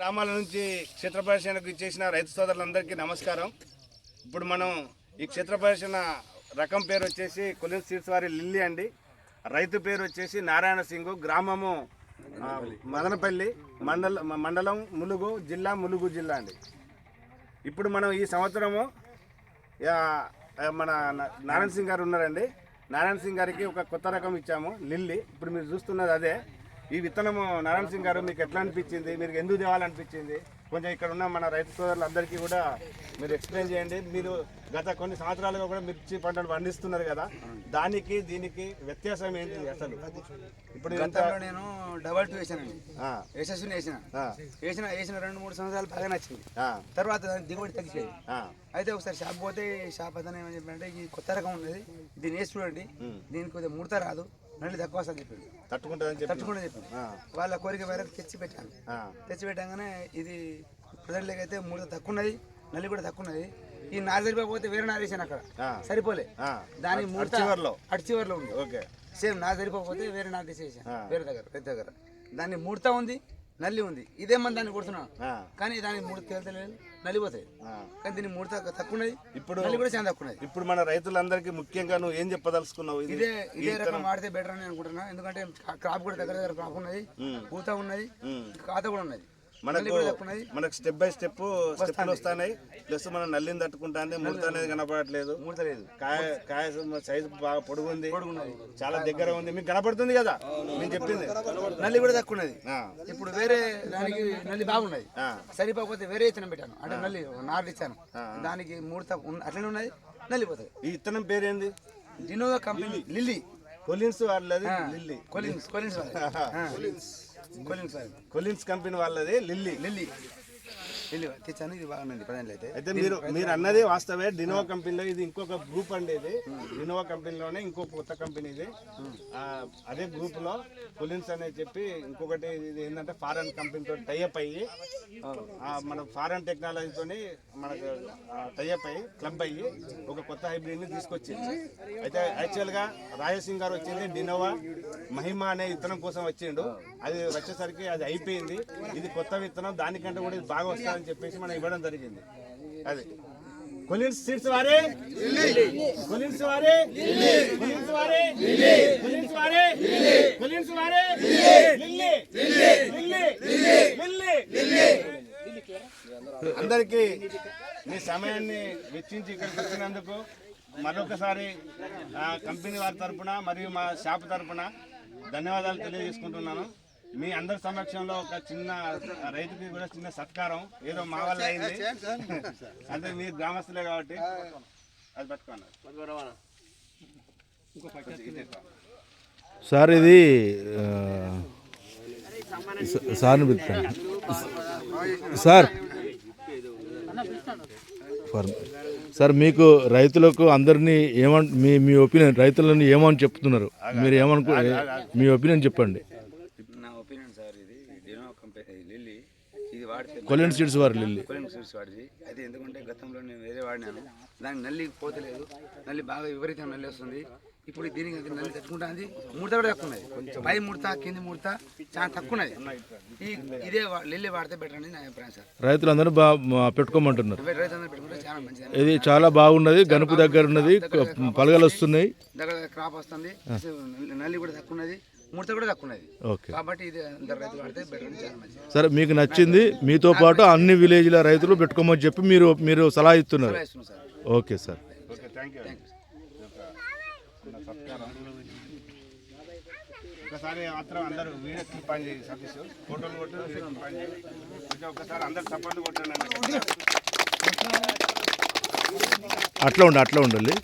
గ్రామాల నుంచి క్షేత్ర పరిశీలనకు ఇచ్చేసిన రైతు సోదరులందరికీ నమస్కారం. ఇప్పుడు మనం ఈ క్షేత్ర పరిశీలన రకం పేరు వచ్చేసి కొలిన్ సీడ్స్ వారి లిల్లీ అండి. రైతు పేరు వచ్చేసి నారాయణ సింగ్ గ్రామము మదనపల్లి మండల మండలం ములుగు జిల్లా ములుగు జిల్లా అండి. ఇప్పుడు మనం ఈ సంవత్సరము మన నారాయణ సింగ్ గారు ఉన్నారండి. నారాయణ సింగ్ గారికి ఒక కొత్త రకం ఇచ్చాము లిల్లీ. ఇప్పుడు మీరు చూస్తున్నది అదే. ఈ విత్తనము నారాయణ సింగ్ గారు మీకు ఎట్లా అనిపించింది? మీరు ఎందుకు తేవాలనిపించింది? కొంచెం ఇక్కడ ఉన్న మన రైతు సోదరులందరికీ కూడా మీరు ఎక్స్ప్లెయిన్ చేయండి. మీరు గత కొన్ని సంవత్సరాలుగా కూడా మిర్చి పంటలు పండిస్తున్నారు కదా దానికి దీనికి వ్యత్యాసం ఏంటి అసలు? ఇప్పుడు గతంలో నేను డబల్ టూ వేసానండి. యశస్విని వేసిన. వేసిన వేసిన రెండు మూడు సంవత్సరాలు బాగా నచ్చింది. తర్వాత దాని దిగుబడి తగ్గిపోయింది. అయితే ఒకసారి షాప్ పోతే షాప్ అతను ఏమని చెప్పాడంటే ఈ కొత్త రకం ఉన్నది దీన్ని వేసి చూడండి. దీనికి కొద్దిగా ముడత రాదు. నల్లి తక్కువ వస్తుంది చెప్పిండు. తట్టుకుంటుందని చెప్పి. తట్టుకుండా చెప్పిండు. ఆ, వాళ్ళ కోరిక మేరకు తెచ్చి పెట్టాను. తెచ్చి పెట్టగానే ఇది ప్రజలకి అయితే ముడత తక్కువ ఉన్నది నల్లి కూడా తక్కువ ఉన్నది ఈ నారు సరిపోతే వేరే నారు వేసాను అక్కడ. సరిపోలే. దాని ముడత చివర్లో. అటు చివర్లో ఉంది. ఓకే. సేమ్ నా సరిపోతే వేరే నాటు తీసేసాను. వేరే దగ్గర రైతు దగ్గర. దాన్ని ముడతా ఉంది. నల్లి ఉంది. ఇదేమని దాన్ని కొడుతున్నాను ఆ, కానీ దాని ముడత తేలితలేదు నలిపోతాయి ఆ. కానీ దీన్ని ముడత తక్కువ ఉన్నది ఇప్పుడు నల్లి కూడా చాలా తక్కువ ఇప్పుడు మన రైతులందరికీ ముఖ్యంగా నువ్వు ఏం చెప్పదలుచుకున్నావు? ఇది ఇదే ఇదే రకం వాడితే బెటర్ అని అనుకుంటున్నా. ఎందుకంటే క్రాప్ కూడా దగ్గర దగ్గర క్రాప్ ఉన్నది పూత ఉన్నది. ఖాత కూడా ఉన్నది. మనకు మనకు స్టెప్ బై స్టెప్ స్టెప్లు వస్తాయి ప్లస్ మనం నల్లిని తట్టుకుంటానే ముడత అనేది కనపడట్లేదు. కాయ కాయ సైజు బాగా పొడుగుంది. చాలా దగ్గర ఉంది. మీకు కనపడుతుంది కదా? నేను చెప్పింది. నల్లి కూడా తక్కువ ఉన్నది ఇప్పుడు వేరే దానికి నల్లి బాగున్నది. ఆ, సరిపోతే వేరే ఇతనం పెట్టాను. అంటే నల్లి నారు ఇచ్చాను. దానికి ముడత అట్లనే ఉన్నది నల్లిపోతుంది ఈ విత్తనం పేరేంది? Dinova company Lily. కొలిన్స్ వాళ్ళది Lily. Collins Collins. Collins Collins company వాళ్ళది లిల్లీ లిల్లీ తెచ్చాను ఇది బాగుంది ప్రజెంట్ అయితే అయితే మీరు మీరు అన్నది వాస్తవే. డినోవా కంపెనీలో ఇది ఇంకొక గ్రూప్ అండి ఇది. డినోవా కంపెనీలోనే ఇంకో కొత్త కంపెనీ ఇది. ఆ, అదే గ్రూప్లో కొలిన్స్ అనేది చెప్పి ఇంకొకటి ఇది ఏంటంటే ఫారెన్ కంపెనీతో టైఅప్ అయ్యి మన ఫారెన్ టెక్నాలజీతోని మనకు టైఅప్ అయ్యి క్లబ్ అయ్యి ఒక కొత్త హైబ్రిడ్ని తీసుకొచ్చింది. అయితే యాక్చువల్గా రాయసింగ్ గారు వచ్చింది డినోవా మహిమ అనే విత్తనం కోసం వచ్చిండు. అది వచ్చేసరికి అది అయిపోయింది. ఇది కొత్త విత్తనం దానికంటే కూడా ఇది బాగా అని చెప్పేసి మనం ఇవ్వడం జరిగింది. అది. కొలిన్స్ సీట్స్ వారే? కొలిన్స్ వారే? కొలిన్స్ వారే? కొలిన్స్ వారే? కొలిన్స్ వారే? ఢిల్లీ అందరికీ మీ సమయాన్ని వెచ్చించి ఇక్కడికి వచ్చినందుకు మరొకసారి కంపెనీ వారి తరఫున మరియు మా షాప్ తరఫున ధన్యవాదాలు తెలియజేసుకుంటున్నాను. మీ అందరి సమక్షంలో ఒక చిన్న రైతుకి కూడా చిన్న సత్కారం. ఏదో మా వల్ల అయింది. అంటే మీరు గ్రామస్తులే కాబట్టి అది పట్టుకోండి. సార్ ఇది సార్ ఫర్- సార్. మీకు రైతులకు అందరినీ ఏమన్ మీ మీ ఒపీనియన్ రైతులను ఏమని చెప్తున్నారు? మీరు ఏమనుకో మీ ఒపీనియన్ చెప్పండి నా ఒపీనియన్ సార్ ఇది డినో కంపెనీ లిల్లీ ఇది వాడితే కొలిన్ సీడ్స్ వారు లిల్లీ. కొలిన్ సీడ్స్ వాడిది. అయితే ఎందుకంటే గతంలో నేను వేరే వాడినాను. దానికి నల్లి పోతలేదు. నల్లి బాగా విపరీతంగా నల్లి వస్తుంది. ఇప్పుడు దీనికి అది నల్లి తట్టుకుంటుంది. ముడత కూడా తక్కువ ఉన్నది పై ముడత కింది ముడత చాలా తక్కువ ఉన్నది ఈ ఇదే లిల్లీ వాడితే బెటర్ అని నా అభిప్రాయం సార్. రైతులందరూ బా మా- పెట్టుకోమంటున్నారు. వేరే రైతు పెట్టుకుంటే చాలా మంచిది. ఇది చాలా బాగున్నది. గనుపు దగ్గర ఉన్నది. పలగలు వస్తున్నాయి. దగ్గర దగ్గర క్రాప్ వస్తుంది. నల్లి కూడా తక్కువ ఉన్నది ముడత కూడా తక్కువ ఉన్నది ఓకే. కాబట్టి ఇది అందరు రైతు వాడితే బెటర్ అని చాలా మంచిది. సరే మీకు నచ్చింది. మీతో పాటు అన్ని విలేజ్ల రైతులు పెట్టుకోమని చెప్పి మీరు మీరు సలహా ఇస్తున్నారు. సలహా ఇస్తున్నాను సార్. Okay sir. ఒకసారి మాత్రం అందరూ వీడియో క్లిప్ ఆన్ సతీష్. ఫోటోలు కొట్టు వీడియో క్లిప్ ఆన్ చేయి కొంచెం ఒకసారి అందరు సపోర్ట్ కొట్టండి. అట్లా ఉండి అట్లా ఉండాలి